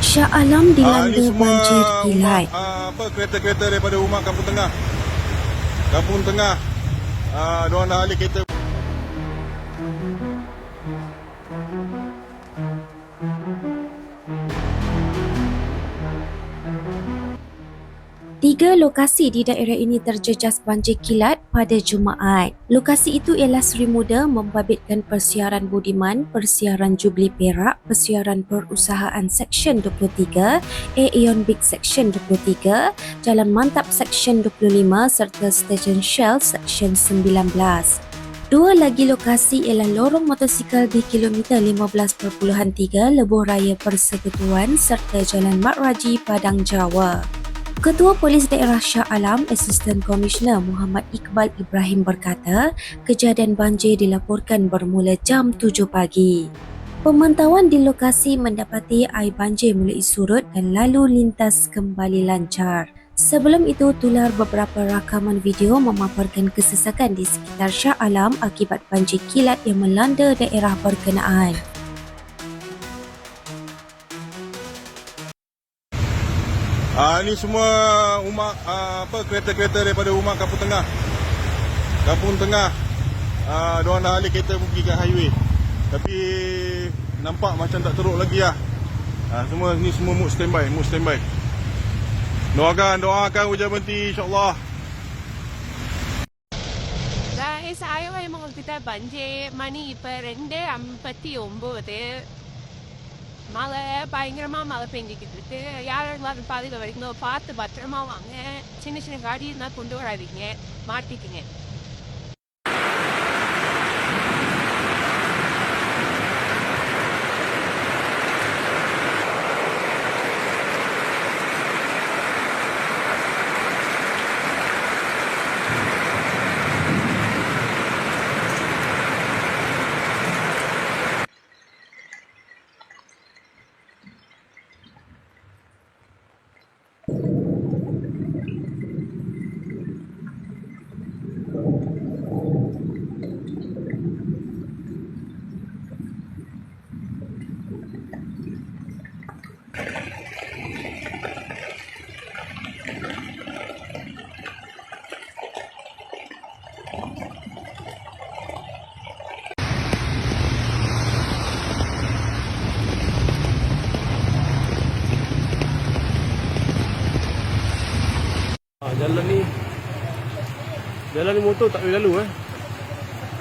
Shah Alam Ah, dilanda ini semua banjir kilat. ah, apa kereta-kereta daripada umat Kampung Tengah. Kampung Tengah. Ah, diorang dah alih kereta Tiga lokasi di daerah ini terjejas banjir kilat pada Jumaat. Lokasi itu ialah Seri Muda membabitkan persiaran Budiman, persiaran Jubli Perak, persiaran Perusahaan Seksyen 23, Aeon Big Seksyen 23, Jalan Mantap Seksyen 25 serta Stesen Shell Seksyen 19. Dua lagi lokasi ialah lorong motosikal di kilometer 15.3 Lebuh Raya Persekutuan serta Jalan Mat Raji Padang Jawa. Ketua Polis Daerah Shah Alam, Assistant Commissioner Muhammad Iqbal Ibrahim berkata, kejadian banjir dilaporkan bermula jam 7 pagi. Pemantauan di lokasi mendapati air banjir mulai surut dan lalu lintas kembali lancar. Sebelum itu, tular beberapa rakaman video memaparkan kesesakan di sekitar Shah Alam akibat banjir kilat yang melanda daerah berkenaan. Ah ni semua umat ah, apa kereta-kereta daripada umat Kampung Tengah. Kampung Tengah. Ah diorang dah alih kereta pergi ke highway. Tapi nampak macam tak teruk lagi lah. Ah semua ni semua mood standby, mood standby. Doakan, doakan hujan berhenti insya-Allah. Guys ആയവായ മുഖത്തെ പഞ്ച് മണി ഇപ്പൊ രണ്ട് അമ്പത്തി ഒമ്പത് மழை பயங்கரமா மழை பெஞ்சிக்கிட்டு இருக்கு யாரும் எல்லாரும் பாதையில வரைக்கும் பார்த்து பத்திரமா வாங்க சின்ன சின்ன காடி இருந்தால் கொண்டு வராதீங்க மாட்டிக்குங்க motor tak boleh lalu eh.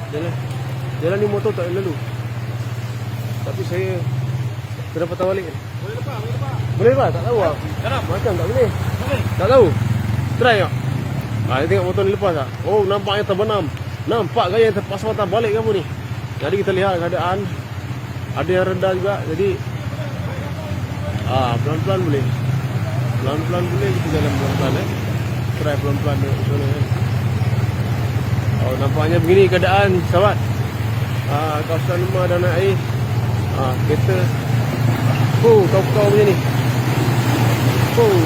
Jalan Jalan ni motor tak boleh lalu. Tapi saya kena patah balik. Boleh lepas, boleh lepas. Boleh lepas, tak tahu ah. Macam tak boleh. Boleh. Tak tahu. Try tak? Ha, dia tengok motor ni lepas tak? Oh, nampaknya terbenam. Nampak gaya yang terpaksa patah balik kamu ni. Jadi kita lihat keadaan ada yang rendah juga. Jadi ah pelan-pelan boleh. Pelan-pelan boleh kita jalan pelan-pelan eh. Try pelan-pelan macam mana eh. Oh, nampaknya begini keadaan sahabat. Ah, kawasan rumah dan naik air. Ah, kereta. Oh, kau-kau punya ni. Oh.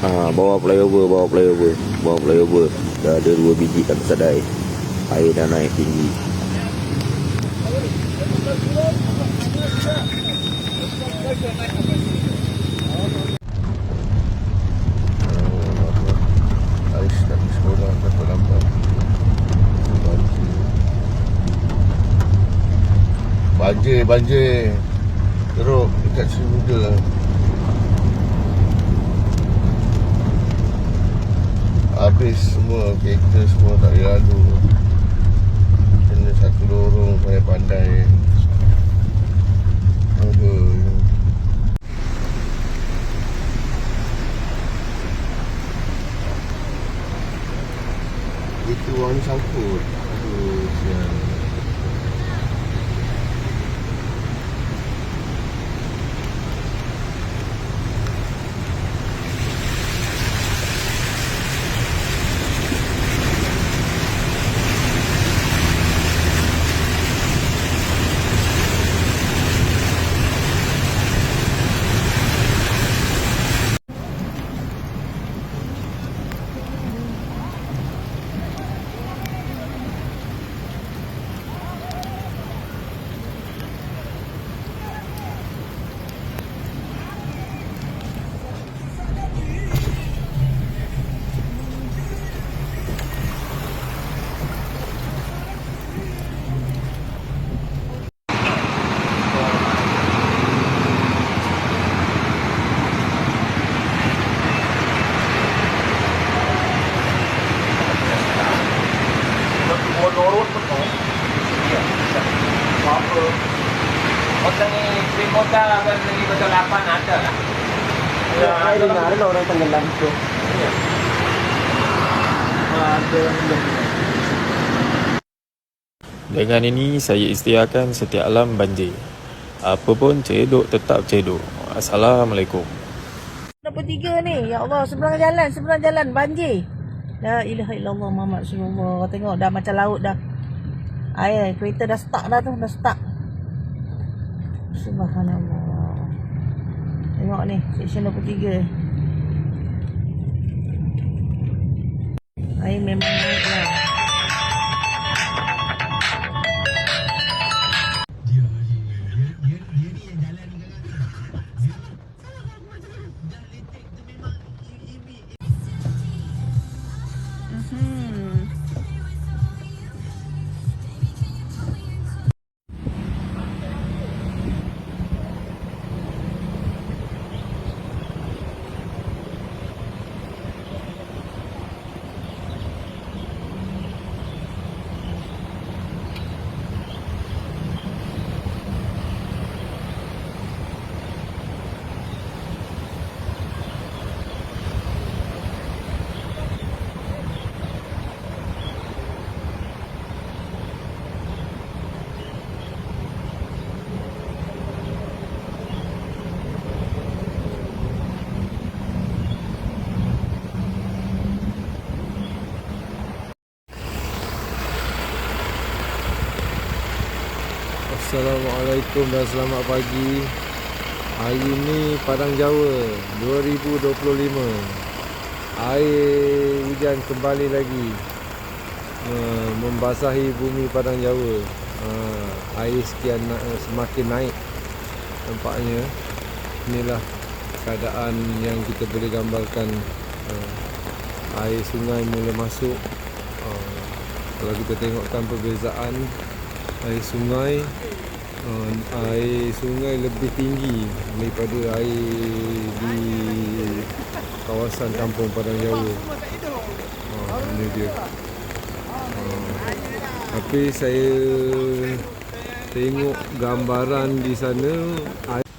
Ha, bawa flyover, bawa flyover, bawa flyover. Dah ada dua biji kat sedai. Air dah naik tinggi. Ais tak pergi sekolah dapat lambat. Banjir. Banjir, banjir. Teruk dekat sini muda. Habis semua kereta semua tak boleh lalu. Kena satu lorong payah pandai. Aduh. Itu orang sangkut Aduh sial tenggelam tu. Ya. Ada orang tenggelam. Dengan ini saya istiakan setiap alam banjir. Apa pun cedok tetap cedok. Assalamualaikum. Nombor tiga ni. Ya Allah, seberang jalan, seberang jalan. Banjir. La ilaha illallah Muhammad Rasulullah. Tengok dah macam laut dah. Air, kereta dah stuck dah tu. Dah stuck. Subhanallah. Tengok ni, section nombor tiga. Air memang naik lah. Assalamualaikum dan selamat pagi. Hari ini Padang Jawa 2025. Air hujan kembali lagi uh, membasahi bumi Padang Jawa. Uh, air sekian semakin naik nampaknya. Inilah keadaan yang kita boleh gambarkan uh, air sungai mula masuk. Kalau kita tengokkan perbezaan air sungai uh, air sungai lebih tinggi daripada air di kawasan kampung Padang Jawa. Uh, ini dia. Uh, tapi saya tengok gambaran di sana air